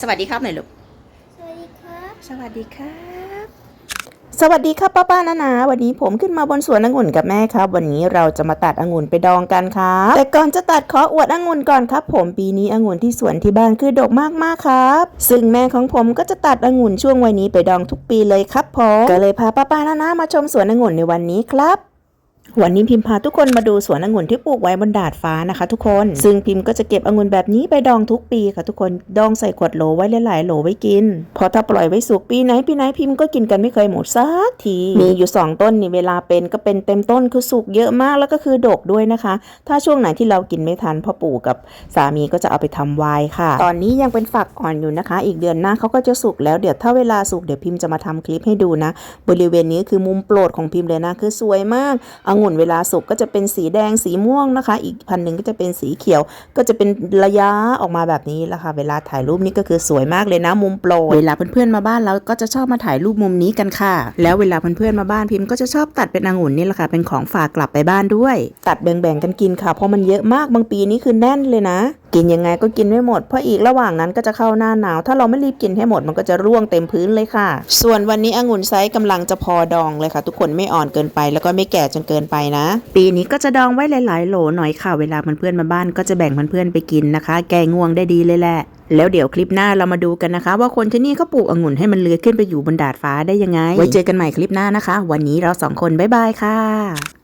สวัสดีครับหน่อยลูก สวัสดีครับ สวัสดีครับ สวัสดีครับป้าป้านานาวันนี้ผมขึ้นมาบนสวนองุ่นกับแม่ครับ วันนี้เราจะมาตัดองุ่นไปดองกันครับแต่ก่อนจะตัดขออวดองุ่นก่อนครับ ผมปีนี้องุ่นที่สวนที่บ้านคือดกมากๆครับ ซึ่งแม่ของผมก็จะตัดองุ่นช่วงวัยนี้ไปดองทุกปีเลยครับผมก็เลยพาป้าป้านานามาชมสวนองุ่นในวันนี้ครับ วันนี้พิมพาทุกคนมาดูสวนองุ่นที่ปลูกไว้บนดาดฟ้านะคะ ทุกคน ซึ่งพิมก็จะเก็บองุ่นแบบนี้ไปดองทุกปีค่ะทุกคน ดองใส่ขวดโหลไว้หลายๆโหลไว้กิน พอถ้าปล่อยไว้สุกปีไหนปีไหนพิมก็กินกันไม่เคยหมดสักที มีอยู่สองต้นนี่เวลาเป็นก็เป็นเต็มต้นคือสุกเยอะมากแล้วก็คือดกด้วยนะคะ ถ้าช่วงไหนที่เรากินไม่ทันพ่อปู่กับสามีก็จะเอาไปทำไวน์ค่ะ ตอนนี้ยังเป็นฝักอ่อนอยู่นะคะ อีกเดือนหน้าเขาก็จะสุกแล้วเดี๋ยวถ้าเวลาสุกเดี๋ยวพิมจะมาทำคลิปให้ดูนะ บริเวณนี้คือมุมโปรดของพิมเลยนะคือสวยมากองนเวลาสุกก็จะเป็นสีแดงสีม่วงนะคะ อีกพันหนึ่งก็จะเป็นสีเขียว ก็จะเป็นระยะออกมาแบบนี้แหละค่ะเวลาถ่ายรูปนี่ก็คือสวยมากเลยนะมุมโปรดเวลาเพื่อนๆมาบ้านเราก็จะชอบมาถ่ายรูปมุมนี้กันค่ะ แล้วเวลาเพื่อนๆมาบ้านพิมก็จะชอบตัดเป็นองุ่นนี่แหละค่ะเป็นของฝากกลับไปบ้านด้วย ตัดแบ่งๆกันกินค่ะเพราะมันเยอะมากบางปีนี่คือแน่นเลยนะ กินยังไงก็กินไม่หมดเพราะอีกระหว่างนั้นก็จะเข้าหน้าหนาว ถ้าเราไม่รีบกินให้หมดมันก็จะร่วงเต็มพื้นเลยค่ะ ส่วนวันนี้องุ่นไซส์กำลังจะพอดองเลยค่ะ ทุกคนไม่อ่อนเกินไป แล้วก็ไม่แก่จนเกินไปนะ ปีนี้ก็จะดองไว้หลายๆ โหลหน่อยค่ะ เวลาเพื่อนๆมาบ้านก็จะแบ่งเพื่อนๆไปกินนะคะ แกง่วงได้ดีเลยแหละแล้วเดี๋ยวคลิปหน้าเรามาดูกันนะคะ ว่าคนที่นี่เขาปลูกองุ่นให้มันเลื้อยขึ้นไปอยู่บนดาดฟ้าได้ยังไง ไว้เจอกันใหม่คลิปหน้านะคะ วันนี้เราสองคนบ๊ายบายค่ะ